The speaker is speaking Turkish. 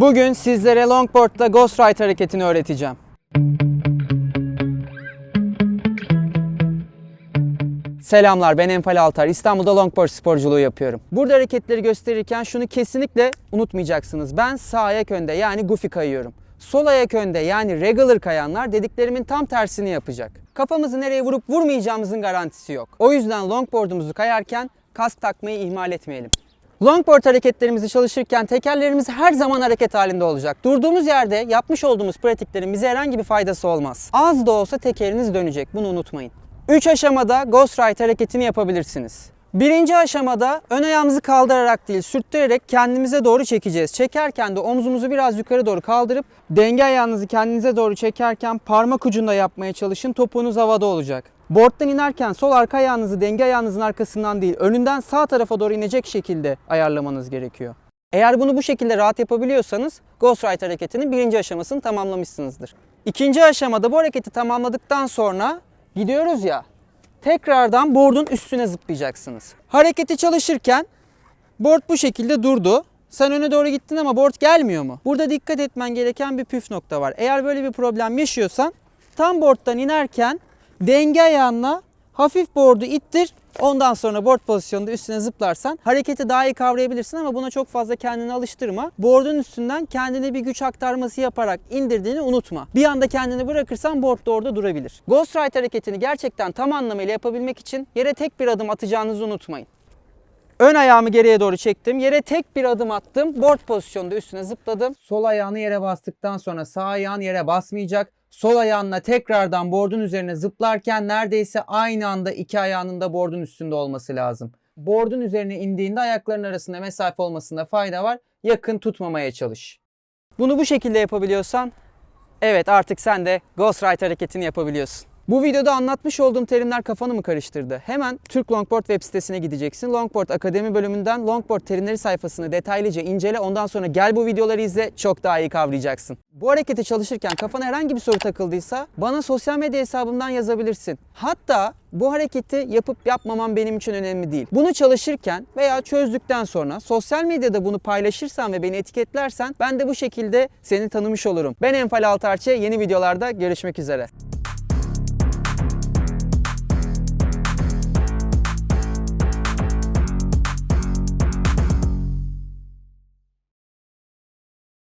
Bugün sizlere longboard'da Ghost Ride hareketini öğreteceğim. Selamlar ben Enfal Altar. İstanbul'da longboard sporculuğu yapıyorum. Burada hareketleri gösterirken şunu kesinlikle unutmayacaksınız. Ben sağ ayak önde yani goofy kayıyorum. Sol ayak önde yani regular kayanlar dediklerimin tam tersini yapacak. Kafamızı nereye vurup vurmayacağımızın garantisi yok. O yüzden longboard'umuzu kayarken kask takmayı ihmal etmeyelim. Longboard hareketlerimizi çalışırken tekerlerimiz her zaman hareket halinde olacak. Durduğumuz yerde yapmış olduğumuz pratiklerin bize herhangi bir faydası olmaz. Az da olsa tekeriniz dönecek. Bunu unutmayın. 3 aşamada Ghost Ride hareketini yapabilirsiniz. Birinci aşamada ön ayağımızı kaldırarak değil sürttürerek kendimize doğru çekeceğiz. Çekerken de omzumuzu biraz yukarı doğru kaldırıp denge ayağınızı kendinize doğru çekerken parmak ucunda yapmaya çalışın. Topuğunuz havada olacak. Board'dan inerken sol arka ayağınızı denge ayağınızın arkasından değil önünden sağ tarafa doğru inecek şekilde ayarlamanız gerekiyor. Eğer bunu bu şekilde rahat yapabiliyorsanız Ghost Ride hareketinin birinci aşamasını tamamlamışsınızdır. İkinci aşamada bu hareketi tamamladıktan sonra gidiyoruz ya tekrardan board'un üstüne zıplayacaksınız. Hareketi çalışırken board bu şekilde durdu. Sen öne doğru gittin ama board gelmiyor mu? Burada dikkat etmen gereken bir püf nokta var. Eğer böyle bir problem yaşıyorsan tam board'dan inerken denge ayağınla hafif board'u ittir. Ondan sonra board pozisyonunda üstüne zıplarsan hareketi daha iyi kavrayabilirsin ama buna çok fazla kendini alıştırma. Board'un üstünden kendine bir güç aktarması yaparak indirdiğini unutma. Bir anda kendini bırakırsan board da orada durabilir. Ghost Ride hareketini gerçekten tam anlamıyla yapabilmek için yere tek bir adım atacağınızı unutmayın. Ön ayağımı geriye doğru çektim. Yere tek bir adım attım. Board pozisyonda üstüne zıpladım. Sol ayağını yere bastıktan sonra sağ ayağın yere basmayacak. Sol ayağınla tekrardan board'un üzerine zıplarken neredeyse aynı anda iki ayağının da board'un üstünde olması lazım. Board'un üzerine indiğinde ayakların arasında mesafe olmasında fayda var. Yakın tutmamaya çalış. Bunu bu şekilde yapabiliyorsan evet artık sen de Ghost Ride hareketini yapabiliyorsun. Bu videoda anlatmış olduğum terimler kafanı mı karıştırdı? Hemen Türk Longboard web sitesine gideceksin. Longboard Akademi bölümünden Longboard terimleri sayfasını detaylıca incele. Ondan sonra gel bu videoları izle. Çok daha iyi kavrayacaksın. Bu hareketi çalışırken kafana herhangi bir soru takıldıysa bana sosyal medya hesabımdan yazabilirsin. Hatta bu hareketi yapıp yapmamam benim için önemli değil. Bunu çalışırken veya çözdükten sonra sosyal medyada bunu paylaşırsan ve beni etiketlersen ben de bu şekilde seni tanımış olurum. Ben Enfal Altarçe. Yeni videolarda görüşmek üzere.